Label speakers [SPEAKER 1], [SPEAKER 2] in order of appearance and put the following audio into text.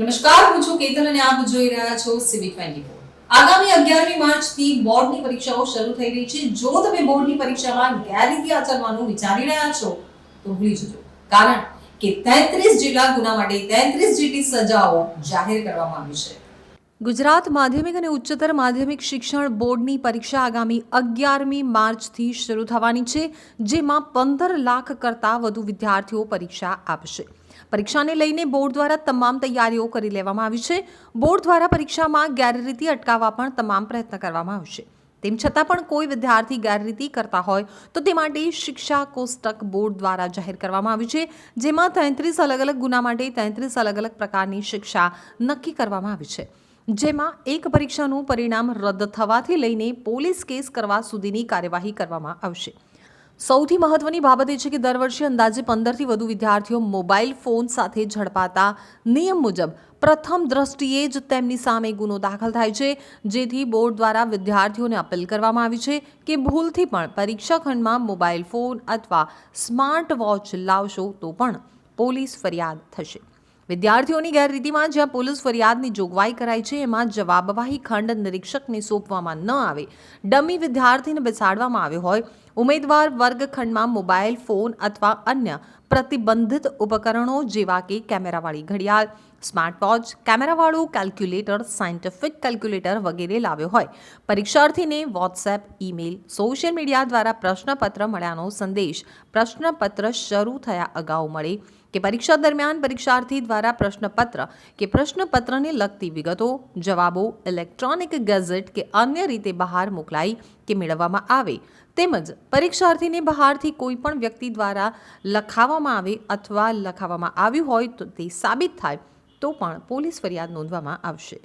[SPEAKER 1] નમસ્કાર હું છું કેતન અને આપ જોઈ રહ્યા છો સિવિક ટ્વેન્ટી આગામી અગિયારમી માર્ચથી બોર્ડની પરીક્ષાઓ શરૂ થઈ રહી છે જો તમે બોર્ડની પરીક્ષામાં ગેરરીતિ આચરવાનું વિચારી રહ્યા છો તો ભૂલી જજો કારણ કે તેત્રીસ જિલ્લા ગુના માટે તેત્રીસ જેટલી સજાઓ જાહેર કરવામાં આવી છે
[SPEAKER 2] ગુજરાત માધ્યમિક અને ઉચ્ચતર માધ્યમિક શિક્ષણ બોર્ડની પરીક્ષા આગામી અગિયારમી માર્ચથી શરૂ થવાની છે જેમાં પંદર લાખ કરતાં વધુ વિદ્યાર્થીઓ પરીક્ષા આપશે પરીક્ષાને લઈને બોર્ડ દ્વારા તમામ તૈયારીઓ કરી લેવામાં આવી છે બોર્ડ દ્વારા પરીક્ષામાં ગેરરીતિ અટકાવવા પણ તમામ પ્રયત્ન કરવામાં આવશે તેમ છતાં પણ કોઈ વિદ્યાર્થી ગેરરીતિ કરતા હોય તો તે માટે શિક્ષા કોષ્ટક બોર્ડ દ્વારા જાહેર કરવામાં આવ્યું છે જેમાં તેત્રીસ અલગ અલગ ગુના માટે તેત્રીસ અલગ અલગ પ્રકારની શિક્ષા નક્કી કરવામાં આવી છે જેમાં એક પરીક્ષાનું પરિણામ રદ થવાથી લઈને પોલીસ કેસ કરવા સુધીની કાર્યવાહી કરવામાં આવશે સૌથી મહત્વની બાબત એ છે કે દર વર્ષે અંદાજે પંદરથી વધુ વિદ્યાર્થીઓ મોબાઈલ ફોન સાથે ઝડપાતા નિયમ મુજબ પ્રથમ દ્રષ્ટિએ જ તેમની સામે ગુનો દાખલ થાય છે જેથી બોર્ડ દ્વારા વિદ્યાર્થીઓને અપીલ કરવામાં આવી છે કે ભૂલથી પણ પરીક્ષાખંડમાં મોબાઈલ ફોન અથવા સ્માર્ટ વોચ લાવશો તો પણ પોલીસ ફરિયાદ થશે વિદ્યાર્થીઓની ગેરરીતિમાં જ્યાં પોલીસ ફરિયાદની જોગવાઈ કરાઈ છે એમાં જવાબવાહી ખંડ નિરીક્ષકને સોંપવામાં ન આવે ડમી વિદ્યાર્થીને બેસાડવામાં આવ્યો હોય ઉમેદવાર વર્ગખંડમાં મોબાઈલ ફોન અથવા અન્ય પ્રતિબંધિત ઉપકરણો જેવા કે કેમેરાવાળી ઘડિયાળ સ્માર્ટ વોચ કેમેરાવાળું કેલ્ક્યુલેટર સાયન્ટિફિક કેલ્ક્યુલેટર વગેરે લાવ્યો હોય પરીક્ષાર્થીને વોટ્સએપ ઈમેલ સોશિયલ મીડિયા દ્વારા પ્રશ્નપત્ર મળ્યાનો સંદેશ પ્રશ્નપત્ર શરૂ થયા અગાઉ મળે કે પરીક્ષા દરમિયાન પરીક્ષાર્થી દ્વારા પ્રશ્નપત્ર કે પ્રશ્નપત્રને લગતી વિગતો જવાબો ઇલેક્ટ્રોનિક ગેઝેટ કે અન્ય રીતે બહાર મોકલાઈ કે મેળવવામાં આવે તેમજ પરીક્ષાર્થીને બહારથી કોઈ પણ વ્યક્તિ દ્વારા લખાવવામાં આવે અથવા લખાવવામાં આવ્યું હોય તો તે સાબિત થાય તો પણ પોલીસ ફરિયાદ નોંધવામાં આવશે